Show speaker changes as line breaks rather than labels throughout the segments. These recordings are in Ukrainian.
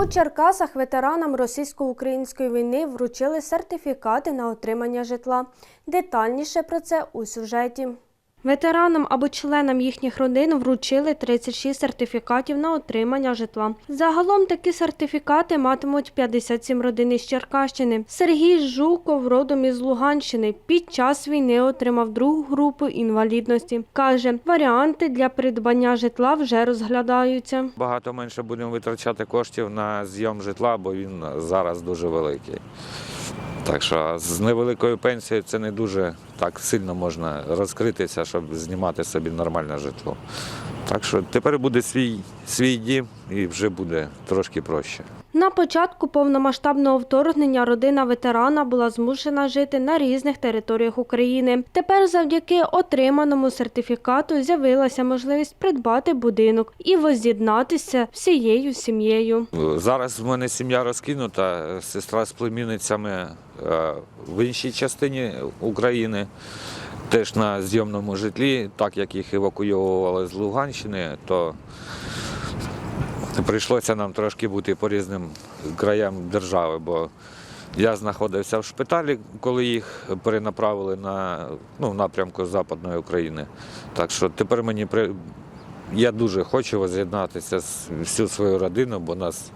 У Черкасах ветеранам російсько-української війни вручили сертифікати на отримання житла. Детальніше про це у сюжеті. Ветеранам або членам їхніх родин вручили 36 сертифікатів на отримання житла. Загалом такі сертифікати матимуть 57 родин із Черкащини. Сергій Жуков, родом із Луганщини, під час війни отримав другу групу інвалідності. Каже, варіанти для придбання житла вже розглядаються.
Багато менше будемо витрачати коштів на зйом житла, бо він зараз дуже великий. Так що з невеликою пенсією це не дуже так сильно можна розкритися, щоб знімати собі нормальне житло. Так що тепер буде свій, свій дім і вже буде трошки проще.
На початку повномасштабного вторгнення родина ветерана була змушена жити на різних територіях України. Тепер, завдяки отриманому сертифікату, з'явилася можливість придбати будинок і воз'єднатися всією сім'єю.
Зараз в мене сім'я розкинута, сестра з племінницями е, в іншій частині України, теж на зйомному житлі, так як їх евакуйовували з Луганщини, то прийшлося нам трошки бути по різним краям держави, бо я знаходився в шпиталі, коли їх перенаправили на ну, напрямку Западної України. Так що тепер мені при... я дуже хочу воз'єднатися з всю свою родину, бо нас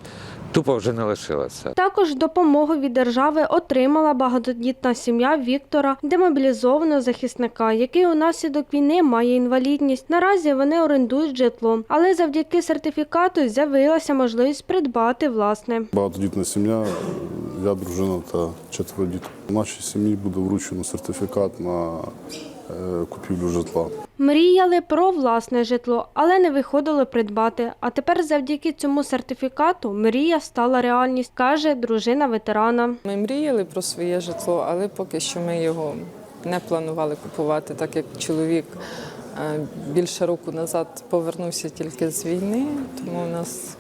тупо вже не лишилося.
Також допомогу від держави отримала багатодітна сім'я Віктора, демобілізованого захисника, який унаслідок війни має інвалідність. Наразі вони орендують житло, але завдяки сертифікату з'явилася можливість придбати власне.
Багатодітна сім'я, я, дружина та четверо дітей. Нашій сім'ї буде вручено сертифікат на купівлю житла.
Мріяли про власне житло, але не виходило придбати. А тепер завдяки цьому сертифікату мрія стала реальність, каже дружина ветерана.
Ми мріяли про своє житло, але поки що ми його не планували купувати, так як чоловік е, більше року назад повернувся тільки з війни, тому у нас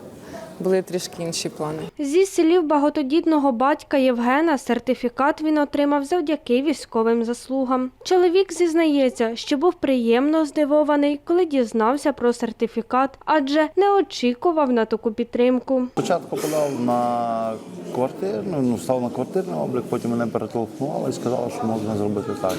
були трішки інші плани.
Зі слів багатодітного батька Євгена, сертифікат він отримав завдяки військовим заслугам. Чоловік зізнається, що був приємно здивований, коли дізнався про сертифікат, адже не очікував на таку підтримку.
Спочатку подав на квартирну, ну, став на квартирний облік, потім мене перетелефонували і сказали, що можна зробити так.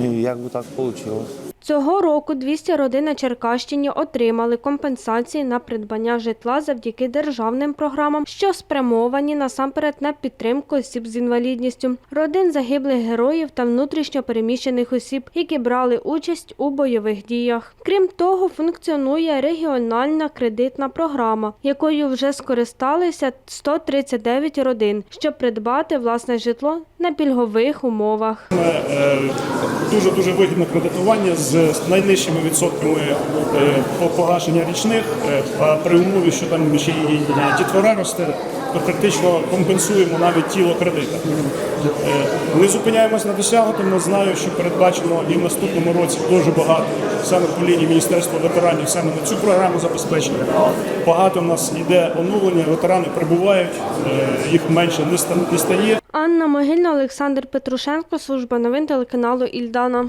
І як би так вийшло.
Цього року 200 родин на Черкащині отримали компенсації на придбання житла завдяки державним програмам, що спрямовані насамперед на підтримку осіб з інвалідністю, родин загиблих героїв та внутрішньо переміщених осіб, які брали участь у бойових діях. Крім того, функціонує регіональна кредитна програма, якою вже скористалися 139 родин, щоб придбати власне житло на пільгових умовах.
дуже дуже вигідне кредитування з найнижчими відсотками е, по погашення річних. Е, А при умові, що там ще й дітвора росте, то практично компенсуємо навіть тіло кредита. Е, Не зупиняємось на досягнутому. Знаю, що передбачено і в наступному році дуже багато саме по лінії Міністерства ветеранів, саме на цю програму забезпечення. Багато в нас йде оновлення, ветерани прибувають, е, їх менше не стає.
Анна Могильна, Олександр Петрушенко, служба новин телеканалу Ільдана.